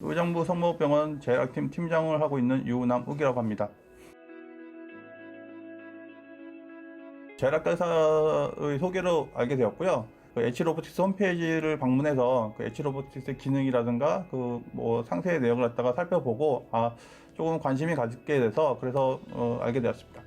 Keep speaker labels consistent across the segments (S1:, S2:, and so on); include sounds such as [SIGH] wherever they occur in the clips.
S1: 의정부 성모병원 제약팀 팀장을 하고 있는 유남욱이라고 합니다. 제약회사의 소개로 알게 되었고요. 그 H로보틱스 홈페이지를 방문해서 그 H로보틱스 기능이라든가 그 뭐 상세의 내용을 갖다가 살펴보고 아 조금 관심이 가지게 돼서 그래서 어, 알게 되었습니다.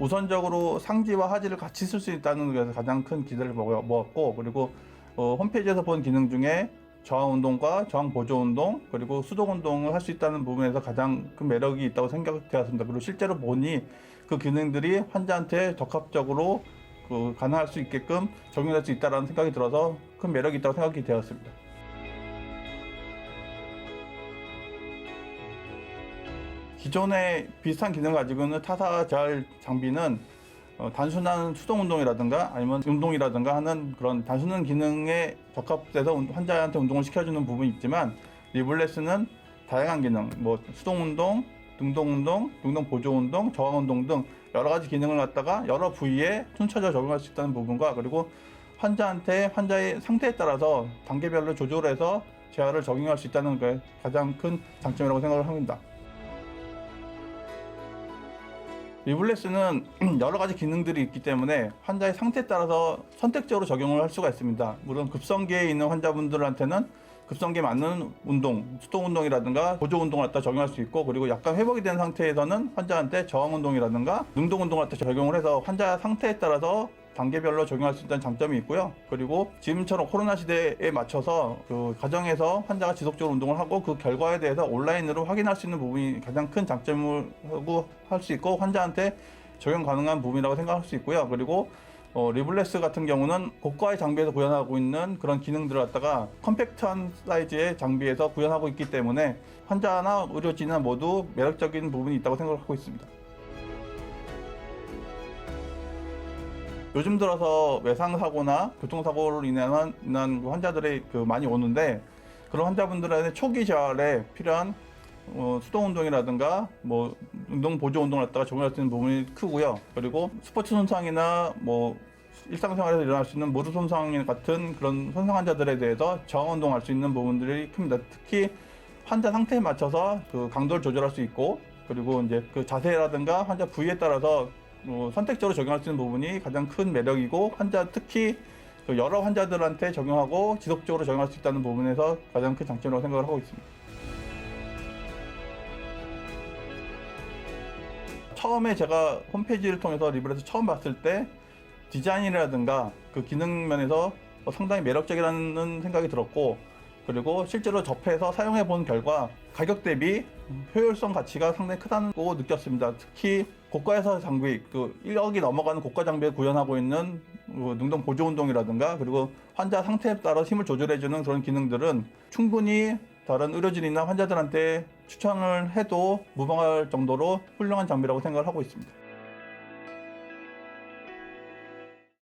S1: 우선적으로 상지와 하지를 같이 쓸 수 있다는 것에서 가장 큰 기대를 먹- 먹었고 그리고 어, 홈페이지에서 본 기능 중에 저항 운동과 저항 보조 운동 그리고 수동 운동을 할 수 있다는 부분에서 가장 큰 매력이 있다고 생각되었습니다. 그리고 실제로 보니 그 기능들이 환자한테 적합적으로 그 가능할 수 있게끔 적용될 수 있다는 생각이 들어서 큰 매력이 있다고 생각이 되었습니다. 기존의 비슷한 기능을 가지고 있는 타사 잘 장비는 어, 단순한 수동 운동이라든가 아니면 운동이라든가 하는 그런 단순한 기능에 적합돼서 운- 환자한테 운동을 시켜주는 부분이 있지만 리블레스는 다양한 기능, 뭐 수동 운동, 등동 운동, 등동 보조 운동, 저항 운동 등 여러 가지 기능을 갖다가 여러 부위에 순차적으로 적용할 수 있다는 부분과 그리고 환자한테 환자의 상태에 따라서 단계별로 조절해서 재활을 적용할 수 있다는 게 가장 큰 장점이라고 생각을 합니다. 리블레스는 [CLEARS THROAT] 여러 가지 기능들이 있기 때문에 환자의 상태에 따라서 선택적으로 적용을 할 수가 있습니다. 물론 급성기에 있는 환자분들한테는 급성기에 맞는 운동, 수동 운동이라든가 보조 운동을 갖다 적용할 수 있고 그리고 약간 회복이 된 상태에서는 환자한테 저항 운동이라든가 능동 운동을 갖다 적용을 해서 환자 상태에 따라서 단계별로 적용할 수 있다는 장점이 있고요. 그리고 지금처럼 코로나 시대에 맞춰서 그 가정에서 환자가 지속적으로 운동을 하고 그 결과에 대해서 온라인으로 확인할 수 있는 부분이 가장 큰 장점이라고 할 수 있고 환자한테 적용 가능한 부분이라고 생각할 수 있고요. 그리고 어, 리블레스 같은 경우는 고가의 장비에서 구현하고 있는 그런 기능들을 갖다가 컴팩트한 사이즈의 장비에서 구현하고 있기 때문에 환자나 의료진은 모두 매력적인 부분이 있다고 생각하고 있습니다. 요즘 들어서 외상 사고나 교통 사고로 인한, 인한 그 환자들이 그 많이 오는데 그런 환자분들한테 초기 재활에 필요한 어, 수동 운동이라든가 뭐 운동 보조 운동을 갖다가 적용할 수 있는 부분이 크고요. 그리고 스포츠 손상이나 뭐 일상생활에서 일어날 수 있는 무릎 손상 같은 그런 손상 환자들에 대해서 저항 운동할 수 있는 부분들이 큽니다. 특히 환자 상태에 맞춰서 그 강도를 조절할 수 있고 그리고 이제 그 자세라든가 환자 부위에 따라서 어, 선택적으로 적용할 수 있는 부분이 가장 큰 매력이고 환자 특히 그 여러 환자들한테 적용하고 지속적으로 적용할 수 있다는 부분에서 가장 큰 장점이라고 생각을 하고 있습니다. 처음에 제가 홈페이지를 통해서 리뷰에서 처음 봤을 때 디자인이라든가 그 기능 면에서 어, 상당히 매력적이라는 생각이 들었고 그리고 실제로 접해서 사용해 본 결과 가격 대비 효율성 가치가 상당히 크다고 느꼈습니다. 특히 고가에서 장비, 그 1억이 넘어가는 고가 장비에 구현하고 있는 그 능동 보조 운동이라든가 그리고 환자 상태에 따라 힘을 조절해주는 그런 기능들은 충분히 다른 의료진이나 환자들한테 추천을 해도 무방할 정도로 훌륭한 장비라고 생각을 하고 있습니다.